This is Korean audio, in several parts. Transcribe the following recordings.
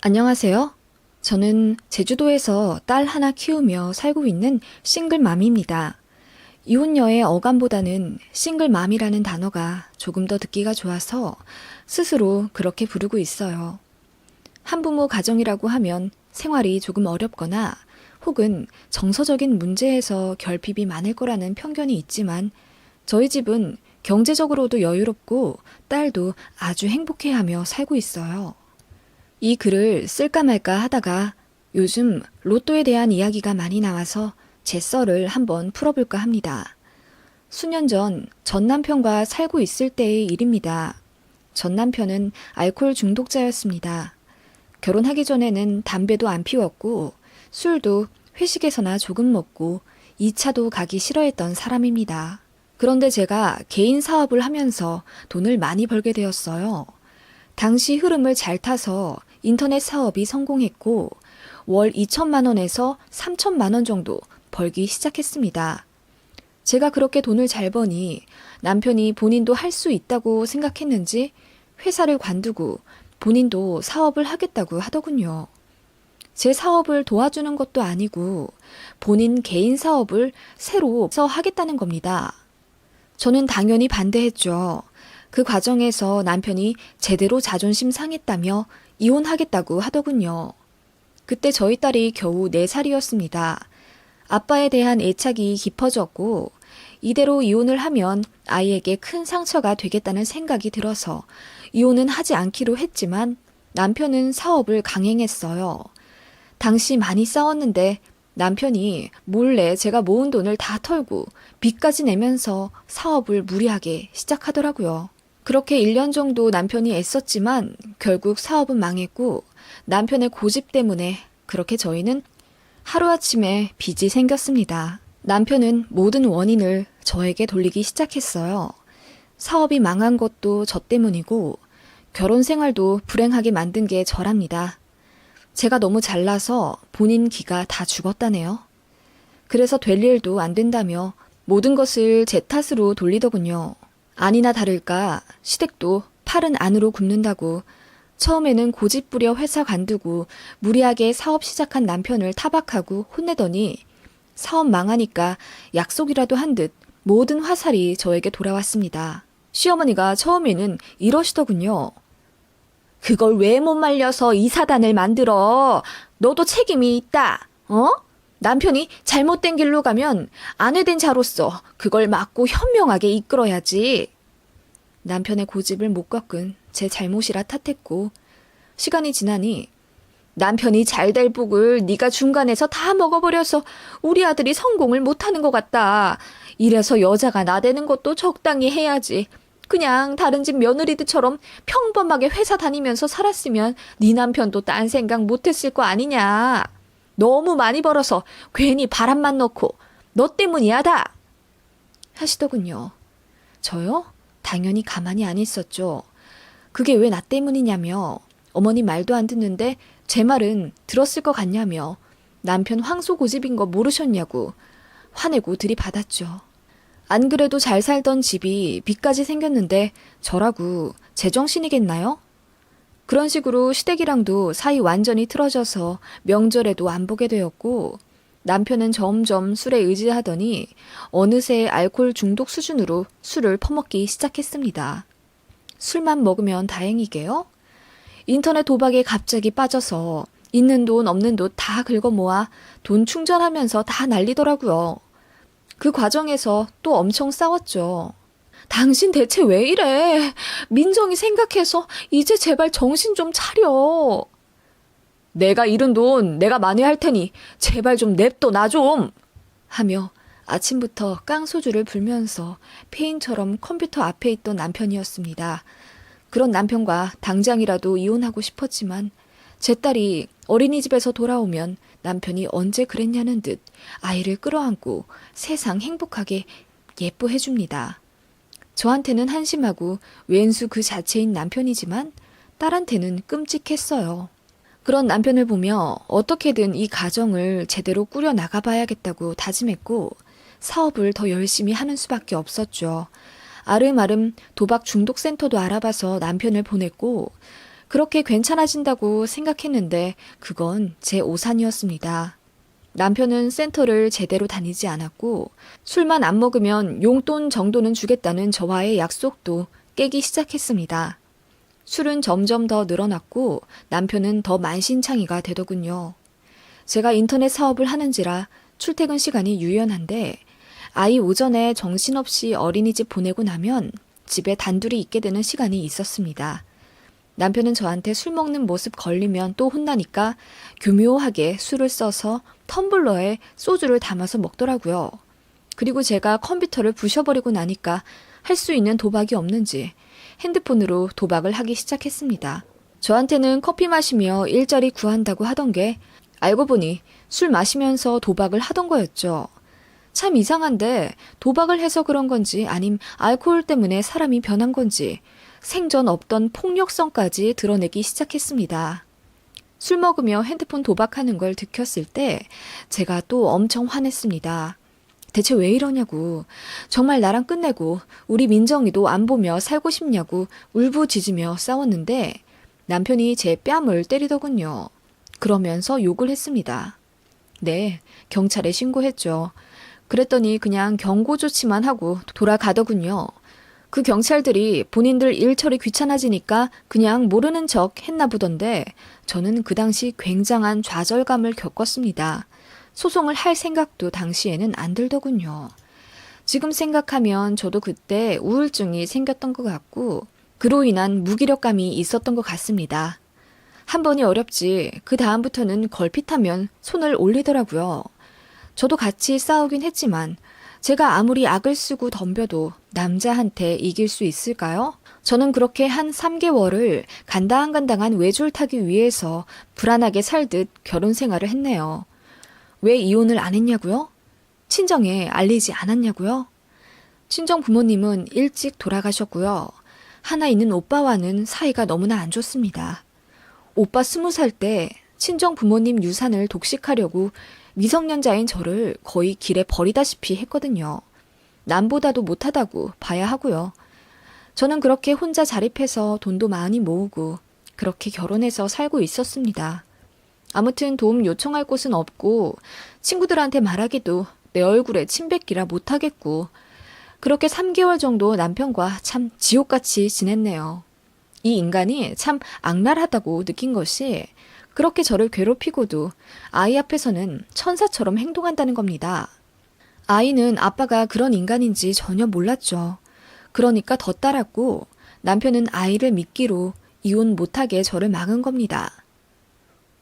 안녕하세요. 저는 제주도에서 딸 하나 키우며 살고 있는 싱글맘입니다. 이혼녀의 어감보다는 싱글맘이라는 단어가 조금 더 듣기가 좋아서 스스로 그렇게 부르고 있어요. 한부모 가정이라고 하면 생활이 조금 어렵거나 혹은 정서적인 문제에서 결핍이 많을 거라는 편견이 있지만 저희 집은 경제적으로도 여유롭고 딸도 아주 행복해하며 살고 있어요. 이 글을 쓸까 말까 하다가 요즘 로또에 대한 이야기가 많이 나와서 제 썰을 한번 풀어볼까 합니다. 수년 전 전 남편과 살고 있을 때의 일입니다. 전 남편은 알코올 중독자였습니다. 결혼하기 전에는 담배도 안 피웠고 술도 회식에서나 조금 먹고 2차도 가기 싫어했던 사람입니다. 그런데 제가 개인 사업을 하면서 돈을 많이 벌게 되었어요. 당시 흐름을 잘 타서 인터넷 사업이 성공했고 월 2천만 원에서 3천만 원 정도 벌기 시작했습니다. 제가 그렇게 돈을 잘 버니 남편이 본인도 할 수 있다고 생각했는지 회사를 관두고 본인도 사업을 하겠다고 하더군요. 제 사업을 도와주는 것도 아니고 본인 개인 사업을 새로 서 하겠다는 겁니다. 저는 당연히 반대했죠. 그 과정에서 남편이 제대로 자존심 상했다며 이혼하겠다고 하더군요. 그때 저희 딸이 겨우 4살이었습니다. 아빠에 대한 애착이 깊어졌고, 이대로 이혼을 하면 아이에게 큰 상처가 되겠다는 생각이 들어서 이혼은 하지 않기로 했지만 남편은 사업을 강행했어요. 당시 많이 싸웠는데 남편이 몰래 제가 모은 돈을 다 털고 빚까지 내면서 사업을 무리하게 시작하더라고요. 그렇게 1년 정도 남편이 애썼지만 결국 사업은 망했고 남편의 고집 때문에 그렇게 저희는 하루아침에 빚이 생겼습니다. 남편은 모든 원인을 저에게 돌리기 시작했어요. 사업이 망한 것도 저 때문이고 결혼 생활도 불행하게 만든 게 저랍니다. 제가 너무 잘나서 본인 기가 다 죽었다네요. 그래서 될 일도 안 된다며 모든 것을 제 탓으로 돌리더군요. 아니나 다를까 시댁도 팔은 안으로 굽는다고 처음에는 고집 부려 회사 관두고 무리하게 사업 시작한 남편을 타박하고 혼내더니 사업 망하니까 약속이라도 한 듯 모든 화살이 저에게 돌아왔습니다. 시어머니가 처음에는 이러시더군요. 그걸 왜 못 말려서 이 사단을 만들어? 너도 책임이 있다. 어? 남편이 잘못된 길로 가면 아내 된 자로서 그걸 막고 현명하게 이끌어야지. 남편의 고집을 못 꺾은 제 잘못이라 탓했고 시간이 지나니 남편이 잘 될 복을 네가 중간에서 다 먹어버려서 우리 아들이 성공을 못하는 것 같다. 이래서 여자가 나대는 것도 적당히 해야지. 그냥 다른 집 며느리들처럼 평범하게 회사 다니면서 살았으면 네 남편도 딴 생각 못했을 거 아니냐. 너무 많이 벌어서 괜히 바람만 넣고 너 때문이야 다. 하시더군요. 저요? 당연히 가만히 안 있었죠. 그게 왜 나 때문이냐며 어머니 말도 안 듣는데 제 말은 들었을 것 같냐며 남편 황소 고집인 거 모르셨냐고 화내고 들이받았죠. 안 그래도 잘 살던 집이 빚까지 생겼는데 저라고 제정신이겠나요? 그런 식으로 시댁이랑도 사이 완전히 틀어져서 명절에도 안 보게 되었고 남편은 점점 술에 의지하더니 어느새 알코올 중독 수준으로 술을 퍼먹기 시작했습니다. 술만 먹으면 다행이게요? 인터넷 도박에 갑자기 빠져서 있는 돈 없는 돈 다 긁어 모아 돈 충전하면서 다 날리더라고요. 그 과정에서 또 엄청 싸웠죠. 당신 대체 왜 이래? 민정이 생각해서 이제 제발 정신 좀 차려. 내가 잃은 돈 내가 만회할 테니 제발 좀 냅둬 나 좀. 하며 아침부터 깡소주를 불면서 페인처럼 컴퓨터 앞에 있던 남편이었습니다. 그런 남편과 당장이라도 이혼하고 싶었지만 제 딸이 어린이집에서 돌아오면 남편이 언제 그랬냐는 듯 아이를 끌어안고 세상 행복하게 예뻐해 줍니다. 저한테는 한심하고 왼수 그 자체인 남편이지만 딸한테는 끔찍했어요. 그런 남편을 보며 어떻게든 이 가정을 제대로 꾸려 나가봐야겠다고 다짐했고 사업을 더 열심히 하는 수밖에 없었죠. 아름아름 도박 중독 센터도 알아봐서 남편을 보냈고 그렇게 괜찮아진다고 생각했는데 그건 제 오산이었습니다. 남편은 센터를 제대로 다니지 않았고 술만 안 먹으면 용돈 정도는 주겠다는 저와의 약속도 깨기 시작했습니다. 술은 점점 더 늘어났고 남편은 더 만신창이가 되더군요. 제가 인터넷 사업을 하는지라 출퇴근 시간이 유연한데 아이 오전에 정신없이 어린이집 보내고 나면 집에 단둘이 있게 되는 시간이 있었습니다. 남편은 저한테 술 먹는 모습 걸리면 또 혼나니까 교묘하게 술을 써서 텀블러에 소주를 담아서 먹더라고요. 그리고 제가 컴퓨터를 부셔버리고 나니까 할 수 있는 도박이 없는지 핸드폰으로 도박을 하기 시작했습니다. 저한테는 커피 마시며 일자리 구한다고 하던 게 알고 보니 술 마시면서 도박을 하던 거였죠. 참 이상한데 도박을 해서 그런 건지 아님 알코올 때문에 사람이 변한 건지 생전 없던 폭력성까지 드러내기 시작했습니다. 술 먹으며 핸드폰 도박하는 걸 들켰을 때 제가 또 엄청 화냈습니다. 대체 왜 이러냐고. 정말 나랑 끝내고 우리 민정이도 안 보며 살고 싶냐고 울부짖으며 싸웠는데 남편이 제 뺨을 때리더군요. 그러면서 욕을 했습니다. 네, 경찰에 신고했죠. 그랬더니 그냥 경고 조치만 하고 돌아가더군요. 그 경찰들이 본인들 일 처리 귀찮아지니까 그냥 모르는 척 했나 보던데 저는 그 당시 굉장한 좌절감을 겪었습니다. 소송을 할 생각도 당시에는 안 들더군요. 지금 생각하면 저도 그때 우울증이 생겼던 것 같고 그로 인한 무기력감이 있었던 것 같습니다. 한 번이 어렵지 그 다음부터는 걸핏하면 손을 올리더라고요. 저도 같이 싸우긴 했지만 제가 아무리 악을 쓰고 덤벼도 남자한테 이길 수 있을까요? 저는 그렇게 한 3개월을 간당간당한 외줄 타기 위해서 불안하게 살듯 결혼 생활을 했네요. 왜 이혼을 안 했냐고요? 친정에 알리지 않았냐고요? 친정 부모님은 일찍 돌아가셨고요. 하나 있는 오빠와는 사이가 너무나 안 좋습니다. 오빠 스무 살 때 친정 부모님 유산을 독식하려고 미성년자인 저를 거의 길에 버리다시피 했거든요. 남보다도 못하다고 봐야 하고요. 저는 그렇게 혼자 자립해서 돈도 많이 모으고 그렇게 결혼해서 살고 있었습니다. 아무튼 도움 요청할 곳은 없고 친구들한테 말하기도 내 얼굴에 침 뱉기라 못하겠고 그렇게 3개월 정도 남편과 참 지옥같이 지냈네요. 이 인간이 참 악랄하다고 느낀 것이 그렇게 저를 괴롭히고도 아이 앞에서는 천사처럼 행동한다는 겁니다. 아이는 아빠가 그런 인간인지 전혀 몰랐죠. 그러니까 더 따랐고 남편은 아이를 믿기로 이혼 못하게 저를 막은 겁니다.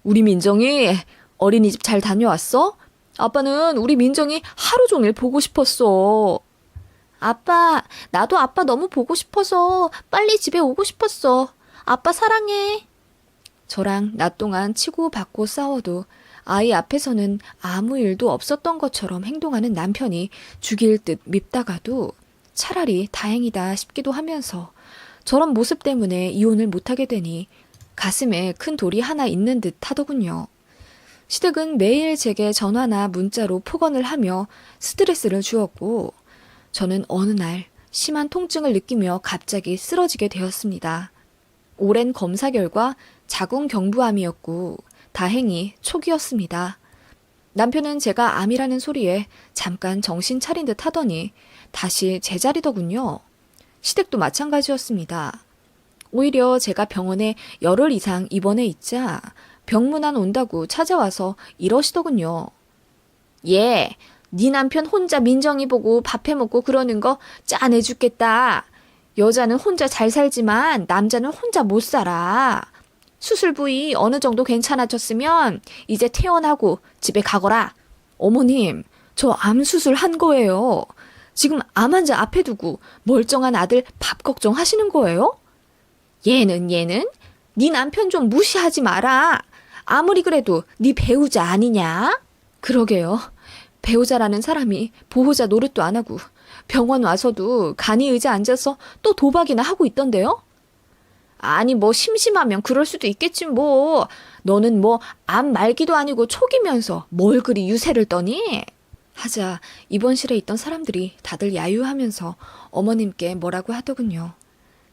우리 민정이 어린이집 잘 다녀왔어? 아빠는 우리 민정이 하루 종일 보고 싶었어. 아빠, 나도 아빠 너무 보고 싶어서 빨리 집에 오고 싶었어. 아빠 사랑해. 저랑 낮 동안 치고받고 싸워도 아이 앞에서는 아무 일도 없었던 것처럼 행동하는 남편이 죽일 듯 밉다가도 차라리 다행이다 싶기도 하면서 저런 모습 때문에 이혼을 못하게 되니 가슴에 큰 돌이 하나 있는 듯 하더군요. 시댁은 매일 제게 전화나 문자로 폭언을 하며 스트레스를 주었고 저는 어느 날 심한 통증을 느끼며 갑자기 쓰러지게 되었습니다. 오랜 검사 결과 자궁 경부암이었고 다행히 초기였습니다. 남편은 제가 암이라는 소리에 잠깐 정신 차린 듯 하더니 다시 제자리더군요. 시댁도 마찬가지였습니다. 오히려 제가 병원에 열흘 이상 입원해 있자 병문안 온다고 찾아와서 이러시더군요. 예, 네 남편 혼자 민정이 보고 밥해 먹고 그러는 거 짠해 죽겠다. 여자는 혼자 잘 살지만 남자는 혼자 못 살아. 수술 부위 어느 정도 괜찮아졌으면 이제 퇴원하고 집에 가거라. 어머님, 저 암 수술 한 거예요. 지금 암 환자 앞에 두고 멀쩡한 아들 밥 걱정하시는 거예요? 얘는 얘는 네 남편 좀 무시하지 마라. 아무리 그래도 네 배우자 아니냐? 그러게요. 배우자라는 사람이 보호자 노릇도 안 하고 병원 와서도 간이 의자 앉아서 또 도박이나 하고 있던데요? 아니 뭐 심심하면 그럴 수도 있겠지 뭐. 너는 뭐 암 말기도 아니고 초기면서 뭘 그리 유세를 떠니? 하자 입원실에 있던 사람들이 다들 야유하면서 어머님께 뭐라고 하더군요.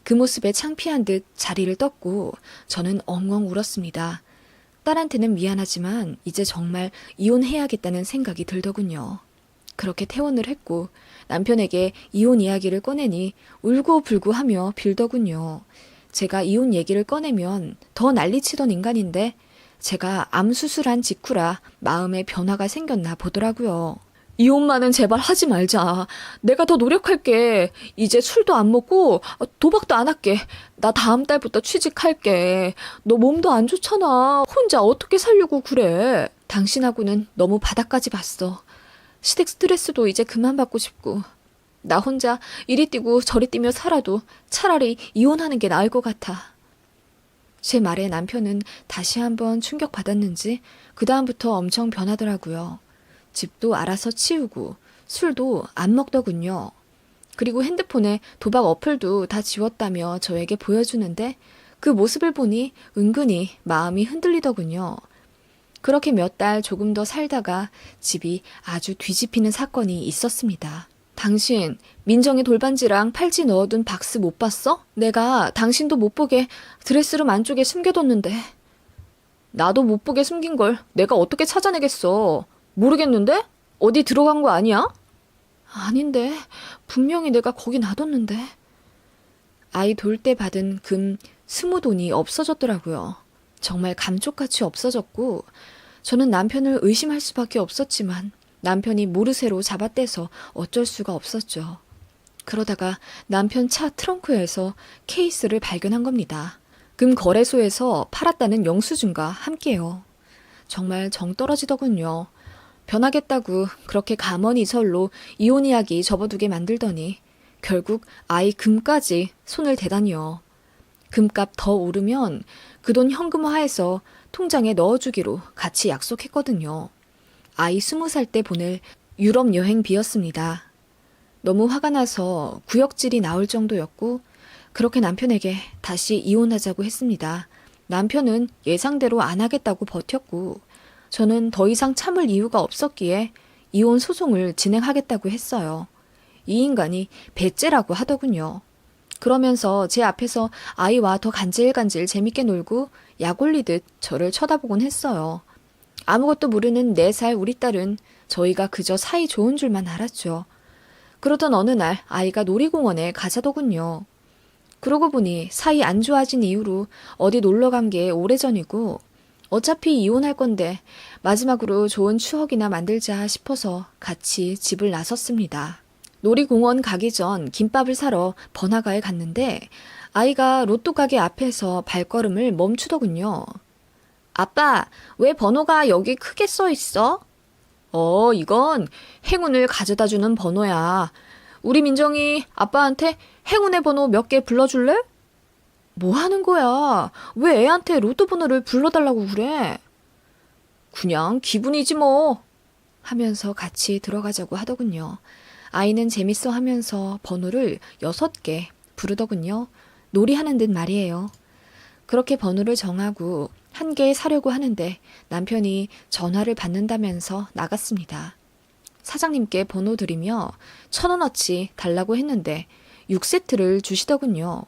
그 모습에 창피한 듯 자리를 떴고 저는 엉엉 울었습니다. 딸한테는 미안하지만 이제 정말 이혼해야겠다는 생각이 들더군요. 그렇게 퇴원을 했고 남편에게 이혼 이야기를 꺼내니 울고 불고 하며 빌더군요. 제가 이혼 얘기를 꺼내면 더 난리치던 인간인데 제가 암 수술한 직후라 마음에 변화가 생겼나 보더라고요. 이혼만은 제발 하지 말자. 내가 더 노력할게. 이제 술도 안 먹고 도박도 안 할게. 나 다음 달부터 취직할게. 너 몸도 안 좋잖아. 혼자 어떻게 살려고 그래. 당신하고는 너무 바닥까지 봤어. 시댁 스트레스도 이제 그만 받고 싶고. 나 혼자 이리 뛰고 저리 뛰며 살아도 차라리 이혼하는 게 나을 것 같아. 제 말에 남편은 다시 한번 충격받았는지 그다음부터 엄청 변하더라고요. 집도 알아서 치우고 술도 안 먹더군요. 그리고 핸드폰에 도박 어플도 다 지웠다며 저에게 보여주는데 그 모습을 보니 은근히 마음이 흔들리더군요. 그렇게 몇 달 조금 더 살다가 집이 아주 뒤집히는 사건이 있었습니다. 당신 민정이 돌반지랑 팔찌 넣어둔 박스 못 봤어? 내가 당신도 못 보게 드레스룸 안쪽에 숨겨뒀는데. 나도 못 보게 숨긴 걸 내가 어떻게 찾아내겠어. 모르겠는데? 어디 들어간 거 아니야? 아닌데. 분명히 내가 거기 놔뒀는데. 아이 돌 때 받은 금 스무 돈이 없어졌더라고요. 정말 감쪽같이 없어졌고, 저는 남편을 의심할 수밖에 없었지만, 남편이 모르쇠로 잡아떼서 어쩔 수가 없었죠. 그러다가 남편 차 트렁크에서 케이스를 발견한 겁니다. 금 거래소에서 팔았다는 영수증과 함께요. 정말 정 떨어지더군요. 변하겠다고 그렇게 가머니설로 이혼 이야기 접어두게 만들더니 결국 아이 금까지 손을 대다니요. 금값 더 오르면 그 돈 현금화해서 통장에 넣어주기로 같이 약속했거든요. 아이 스무 살 때 보낼 유럽 여행비였습니다. 너무 화가 나서 구역질이 나올 정도였고 그렇게 남편에게 다시 이혼하자고 했습니다. 남편은 예상대로 안 하겠다고 버텼고 저는 더 이상 참을 이유가 없었기에 이혼 소송을 진행하겠다고 했어요. 이 인간이 배째라고 하더군요. 그러면서 제 앞에서 아이와 더 간질간질 재밌게 놀고 약 올리듯 저를 쳐다보곤 했어요. 아무것도 모르는 네 살 우리 딸은 저희가 그저 사이 좋은 줄만 알았죠. 그러던 어느 날 아이가 놀이공원에 가자더군요. 그러고 보니 사이 안 좋아진 이후로 어디 놀러 간 게 오래전이고 어차피 이혼할 건데 마지막으로 좋은 추억이나 만들자 싶어서 같이 집을 나섰습니다. 놀이공원 가기 전 김밥을 사러 번화가에 갔는데 아이가 로또 가게 앞에서 발걸음을 멈추더군요. 아빠, 왜 번호가 여기 크게 써 있어? 어, 이건 행운을 가져다 주는 번호야. 우리 민정이 아빠한테 행운의 번호 몇 개 불러줄래? 뭐 하는 거야? 왜 애한테 로또 번호를 불러달라고 그래? 그냥 기분이지 뭐. 하면서 같이 들어가자고 하더군요. 아이는 재밌어 하면서 번호를 여섯 개 부르더군요. 놀이하는 듯 말이에요. 그렇게 번호를 정하고 한 개 사려고 하는데 남편이 전화를 받는다면서 나갔습니다. 사장님께 번호 드리며 천 원어치 달라고 했는데 6세트를 주시더군요.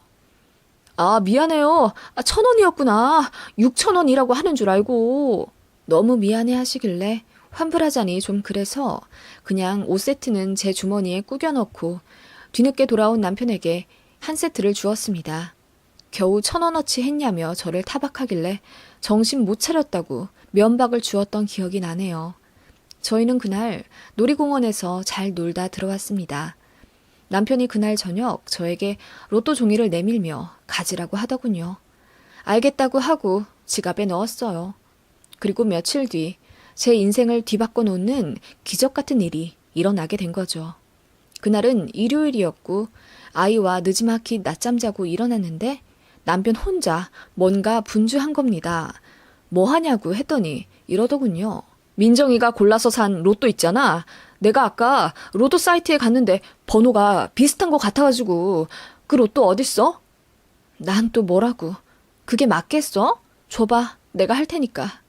아, 미안해요. 아, 천 원이었구나. 6천 원이라고 하는 줄 알고. 너무 미안해 하시길래 환불하자니 좀 그래서 그냥 5세트는 제 주머니에 꾸겨 넣고 뒤늦게 돌아온 남편에게 한 세트를 주었습니다. 겨우 천 원어치 했냐며 저를 타박하길래 정신 못 차렸다고 면박을 주었던 기억이 나네요. 저희는 그날 놀이공원에서 잘 놀다 들어왔습니다. 남편이 그날 저녁 저에게 로또 종이를 내밀며 가지라고 하더군요. 알겠다고 하고 지갑에 넣었어요. 그리고 며칠 뒤 제 인생을 뒤바꿔 놓는 기적 같은 일이 일어나게 된 거죠. 그날은 일요일이었고 아이와 늦지막히 낮잠 자고 일어났는데 남편 혼자 뭔가 분주한 겁니다. 뭐 하냐고 했더니 이러더군요. 민정이가 골라서 산 로또 있잖아. 내가 아까 로또 사이트에 갔는데 번호가 비슷한 것 같아가지고 그 로또 어딨어? 난 또 뭐라고. 그게 맞겠어? 줘봐. 내가 할 테니까.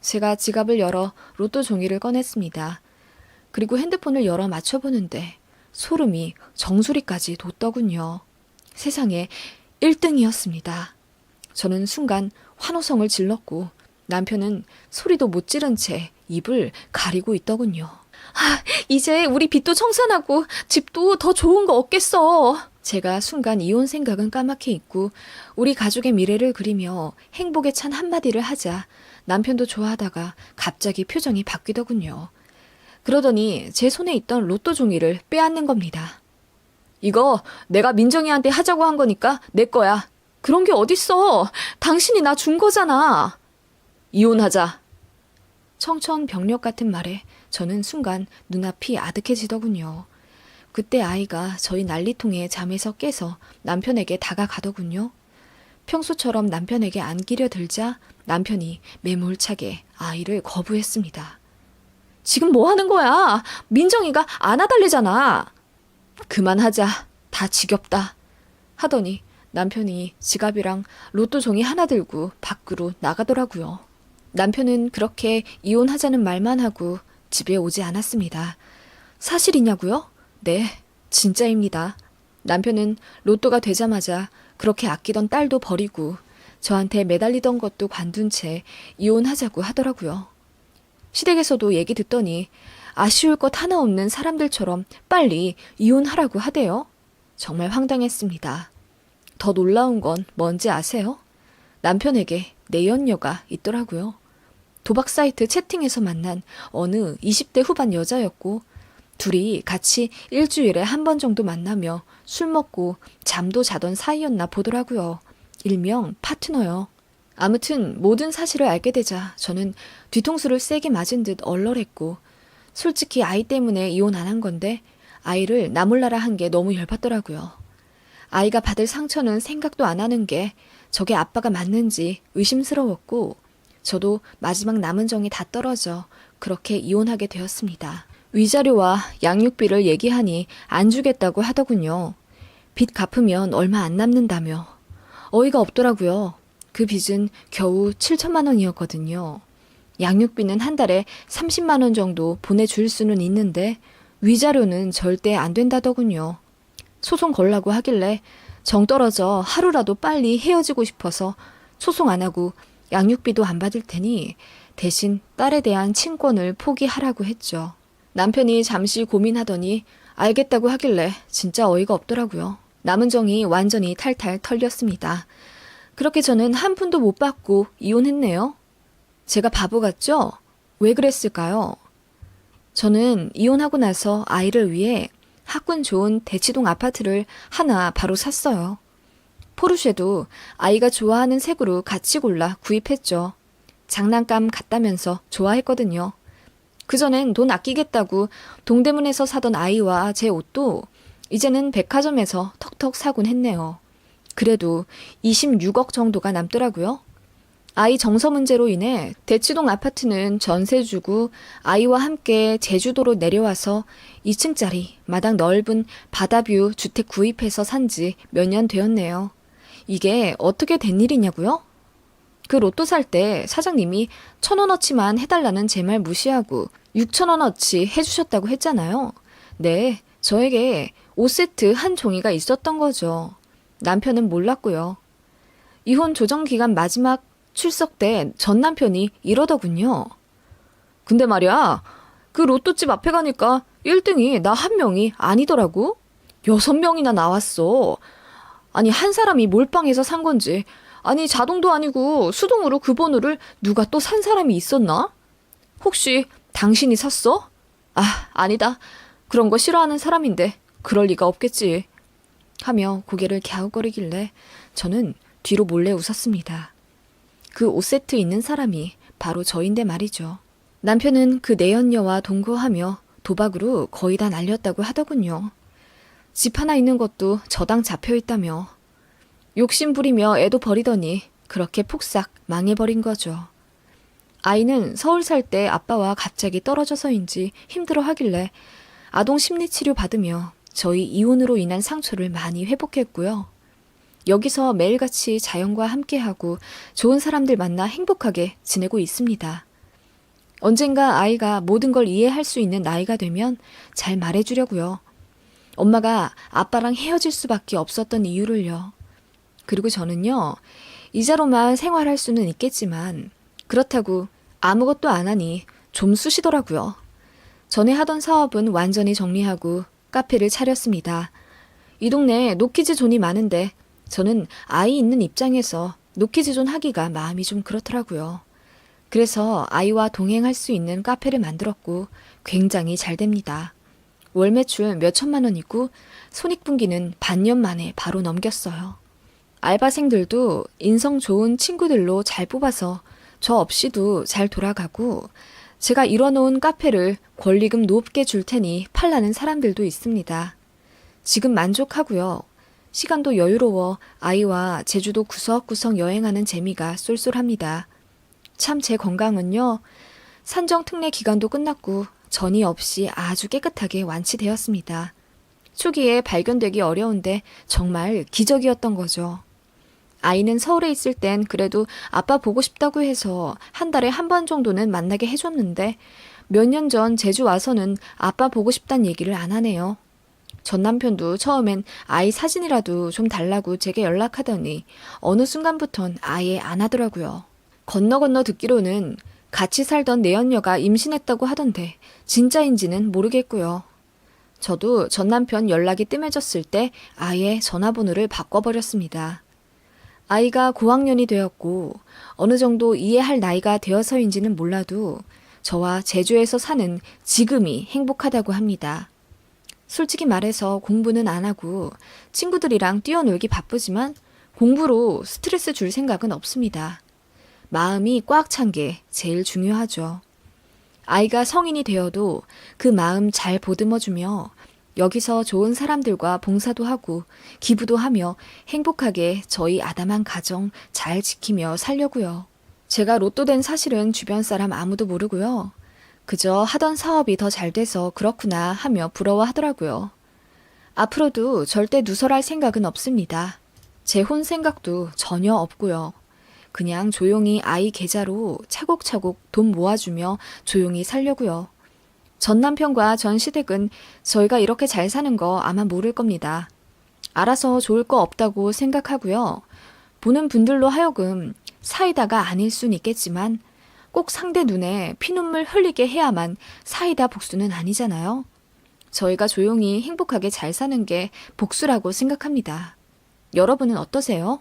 제가 지갑을 열어 로또 종이를 꺼냈습니다. 그리고 핸드폰을 열어 맞춰보는데 소름이 정수리까지 돋더군요. 세상에 1등이었습니다. 저는 순간 환호성을 질렀고 남편은 소리도 못 지른 채 입을 가리고 있더군요. 아, 이제 우리 빚도 청산하고 집도 더 좋은 거 없겠어. 제가 순간 이혼 생각은 까맣게 잊고 우리 가족의 미래를 그리며 행복에 찬 한마디를 하자 남편도 좋아하다가 갑자기 표정이 바뀌더군요. 그러더니 제 손에 있던 로또 종이를 빼앗는 겁니다. 이거 내가 민정이한테 하자고 한 거니까 내 거야. 그런 게 어딨어. 당신이 나 준 거잖아. 이혼하자. 청천벽력 같은 말에 저는 순간 눈앞이 아득해지더군요. 그때 아이가 저희 난리통에 잠에서 깨서 남편에게 다가가더군요. 평소처럼 남편에게 안기려 들자 남편이 매몰차게 아이를 거부했습니다. 지금 뭐 하는 거야? 민정이가 안아달래잖아. 그만하자. 다 지겹다. 하더니 남편이 지갑이랑 로또 종이 하나 들고 밖으로 나가더라고요. 남편은 그렇게 이혼하자는 말만 하고 집에 오지 않았습니다. 사실이냐고요? 네, 진짜입니다. 남편은 로또가 되자마자 그렇게 아끼던 딸도 버리고 저한테 매달리던 것도 관둔 채 이혼하자고 하더라고요. 시댁에서도 얘기 듣더니 아쉬울 것 하나 없는 사람들처럼 빨리 이혼하라고 하대요. 정말 황당했습니다. 더 놀라운 건 뭔지 아세요? 남편에게 내연녀가 있더라고요. 도박 사이트 채팅에서 만난 어느 20대 후반 여자였고, 둘이 같이 일주일에 한 번 정도 만나며 술 먹고 잠도 자던 사이였나 보더라고요. 일명 파트너요. 아무튼 모든 사실을 알게 되자 저는 뒤통수를 세게 맞은 듯 얼얼했고, 솔직히 아이 때문에 이혼 안 한 건데, 아이를 나 몰라라 한 게 너무 열받더라고요. 아이가 받을 상처는 생각도 안 하는 게 저게 아빠가 맞는지 의심스러웠고 저도 마지막 남은 정이 다 떨어져 그렇게 이혼하게 되었습니다. 위자료와 양육비를 얘기하니 안 주겠다고 하더군요. 빚 갚으면 얼마 안 남는다며. 어이가 없더라고요. 그 빚은 겨우 7천만 원이었거든요. 양육비는 한 달에 30만 원 정도 보내줄 수는 있는데 위자료는 절대 안 된다더군요. 소송 걸라고 하길래 정 떨어져 하루라도 빨리 헤어지고 싶어서 소송 안 하고 양육비도 안 받을 테니 대신 딸에 대한 친권을 포기하라고 했죠. 남편이 잠시 고민하더니 알겠다고 하길래 진짜 어이가 없더라고요. 남은 정이 완전히 탈탈 털렸습니다. 그렇게 저는 한 푼도 못 받고 이혼했네요. 제가 바보 같죠? 왜 그랬을까요? 저는 이혼하고 나서 아이를 위해 학군 좋은 대치동 아파트를 하나 바로 샀어요. 포르쉐도 아이가 좋아하는 색으로 같이 골라 구입했죠. 장난감 같다면서 좋아했거든요. 그전엔 돈 아끼겠다고 동대문에서 사던 아이와 제 옷도 이제는 백화점에서 턱턱 사곤 했네요. 그래도 26억 정도가 남더라고요. 아이 정서 문제로 인해 대치동 아파트는 전세 주고 아이와 함께 제주도로 내려와서 2층짜리 마당 넓은 바다뷰 주택 구입해서 산 지 몇 년 되었네요. 이게 어떻게 된 일이냐고요? 그 로또 살 때 사장님이 천 원어치만 해달라는 제 말 무시하고 6천 원어치 해주셨다고 했잖아요. 네, 저에게 5세트 한 종이가 있었던 거죠. 남편은 몰랐고요. 이혼 조정 기간 마지막 출석 때 전 남편이 이러더군요. 근데 말이야, 그 로또집 앞에 가니까 1등이 나 한 명이 아니더라고. 여섯 명이나 나왔어. 아니, 한 사람이 몰빵해서 산 건지, 아니, 자동도 아니고 수동으로 그 번호를 누가 또 산 사람이 있었나? 혹시 당신이 샀어? 아, 아니다. 그런 거 싫어하는 사람인데, 그럴 리가 없겠지. 하며 고개를 갸우거리길래 저는 뒤로 몰래 웃었습니다. 그 5세트 있는 사람이 바로 저인데 말이죠. 남편은 그 내연녀와 동거하며 도박으로 거의 다 날렸다고 하더군요. 집 하나 있는 것도 저당 잡혀 있다며. 욕심 부리며 애도 버리더니 그렇게 폭삭 망해버린 거죠. 아이는 서울 살 때 아빠와 갑자기 떨어져서인지 힘들어 하길래 아동 심리 치료 받으며 저희 이혼으로 인한 상처를 많이 회복했고요. 여기서 매일같이 자연과 함께하고 좋은 사람들 만나 행복하게 지내고 있습니다. 언젠가 아이가 모든 걸 이해할 수 있는 나이가 되면 잘 말해주려고요. 엄마가 아빠랑 헤어질 수밖에 없었던 이유를요. 그리고 저는요, 이자로만 생활할 수는 있겠지만, 그렇다고 아무것도 안 하니 좀 쑤시더라고요. 전에 하던 사업은 완전히 정리하고 카페를 차렸습니다. 이 동네에 노키즈 존이 많은데 저는 아이 있는 입장에서 노키즈 존 하기가 마음이 좀 그렇더라고요. 그래서 아이와 동행할 수 있는 카페를 만들었고 굉장히 잘 됩니다. 월 매출 몇 천만 원이고 손익분기는 반년 만에 바로 넘겼어요. 알바생들도 인성 좋은 친구들로 잘 뽑아서 저 없이도 잘 돌아가고 제가 일어놓은 카페를 권리금 높게 줄 테니 팔라는 사람들도 있습니다. 지금 만족하고요. 시간도 여유로워 아이와 제주도 구석구석 여행하는 재미가 쏠쏠합니다. 참 제 건강은요. 산정 특례 기간도 끝났고 전이 없이 아주 깨끗하게 완치되었습니다. 초기에 발견되기 어려운데 정말 기적이었던 거죠. 아이는 서울에 있을 땐 그래도 아빠 보고 싶다고 해서 한 달에 한 번 정도는 만나게 해줬는데 몇 년 전 제주 와서는 아빠 보고 싶단 얘기를 안 하네요. 전 남편도 처음엔 아이 사진이라도 좀 달라고 제게 연락하더니 어느 순간부턴 아예 안 하더라고요. 건너 건너 듣기로는 같이 살던 내연녀가 임신했다고 하던데 진짜인지는 모르겠고요. 저도 전 남편 연락이 뜸해졌을 때 아예 전화번호를 바꿔버렸습니다. 아이가 고학년이 되었고 어느 정도 이해할 나이가 되어서인지는 몰라도 저와 제주에서 사는 지금이 행복하다고 합니다. 솔직히 말해서 공부는 안 하고 친구들이랑 뛰어놀기 바쁘지만 공부로 스트레스 줄 생각은 없습니다. 마음이 꽉 찬 게 제일 중요하죠. 아이가 성인이 되어도 그 마음 잘 보듬어주며 여기서 좋은 사람들과 봉사도 하고 기부도 하며 행복하게 저희 아담한 가정 잘 지키며 살려고요. 제가 로또 된 사실은 주변 사람 아무도 모르고요. 그저 하던 사업이 더 잘 돼서 그렇구나 하며 부러워하더라고요. 앞으로도 절대 누설할 생각은 없습니다. 재혼 생각도 전혀 없고요. 그냥 조용히 아이 계좌로 차곡차곡 돈 모아주며 조용히 살려고요. 전 남편과 전 시댁은 저희가 이렇게 잘 사는 거 아마 모를 겁니다. 알아서 좋을 거 없다고 생각하고요. 보는 분들로 하여금 사이다가 아닐 순 있겠지만 꼭 상대 눈에 피눈물 흘리게 해야만 사이다 복수는 아니잖아요. 저희가 조용히 행복하게 잘 사는 게 복수라고 생각합니다. 여러분은 어떠세요?